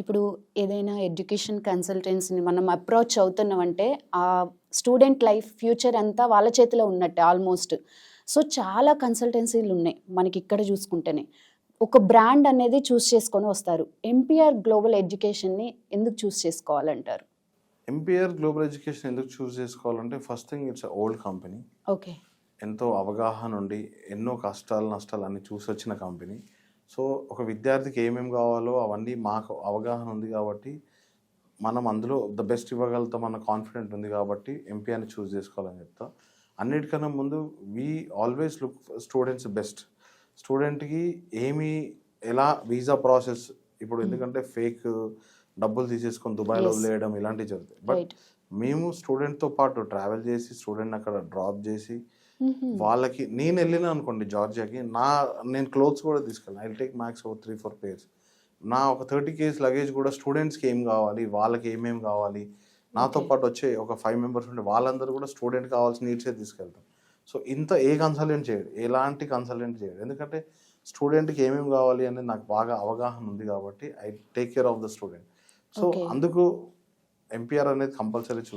ఇప్పుడు ఏదైనా ఎడ్యుకేషన్ కన్సల్టెన్సీని మనం అప్రోచ్ అవుతున్నామంటే ఆ స్టూడెంట్ లైఫ్ ఫ్యూచర్ అంతా వాళ్ళ చేతిలో ఉన్నట్టే ఆల్మోస్ట్. సో చాలా కన్సల్టెన్సీలు ఉన్నాయి మనకి ఇక్కడ చూసుకుంటేనే. ఒక బ్రాండ్ అనేది చూస్ చేసుకొని వస్తారు. ఎంపీఆర్ గ్లోబల్ ఎడ్యుకేషన్ని ఎందుకు choose చేసుకోవాలంటారు? M P R global education ఎందుకు చూస్ చేసుకోవాలంటే first thing it's old company. Okay. ఎంతో అవగాహన ఉండి ఎన్నో కష్టాలు నష్టాలు అన్ని చూసి వచ్చిన కంపెనీ. సో ఒక విద్యార్థికి ఏమేమి కావాలో అవన్నీ మాకు అవగాహన ఉంది కాబట్టి మనం అందులో ద బెస్ట్ ఇవ్వగలుగుతాం అన్న కాన్ఫిడెంట్ ఉంది కాబట్టి ఎంపీఆర్ని చూస్ చేసుకోవాలని చెప్తా. అన్నిటికన్నా ముందు we always look students best స్టూడెంట్కి ఏమి ఎలా వీసా ప్రాసెస్ ఇప్పుడు ఎందుకంటే ఫేక్ డబ్బులు తీసేసుకొని దుబాయ్లో. వదిలేయడం ఇలాంటివి జరుగుతాయి. బట్ మేము స్టూడెంట్తో పాటు ట్రావెల్ చేసి స్టూడెంట్ అక్కడ డ్రాప్ చేసి వాళ్ళకి నేను వెళ్ళినా అనుకోండి జార్జియాకి నా నేను క్లోత్స్ కూడా తీసుకెళ్ళాను. ఐ టేక్ మ్యాక్స్ ఒక త్రీ ఫోర్ పేర్స్ నా ఒక థర్టీ కేజీ లగేజ్ కూడా స్టూడెంట్స్కి ఏం కావాలి వాళ్ళకి ఏమేమి కావాలి? నాతో. పాటు వచ్చే ఒక ఫైవ్ మెంబర్స్ ఉంటే వాళ్ళందరూ కూడా స్టూడెంట్ కావాల్సిన నీడ్సే తీసుకెళ్తాం. సో ఇంత ఏ కన్సల్టెంట్ చేయడు ఎలాంటి కన్సల్టెంట్ చేయడు. ఎందుకంటే స్టూడెంట్కి ఏమేమి కావాలి అనేది నాకు బాగా అవగాహన ఉంది కాబట్టి I take care of the student so. అందుకు ఎంపీఆర్ అనేది కంపల్సరీ చూస్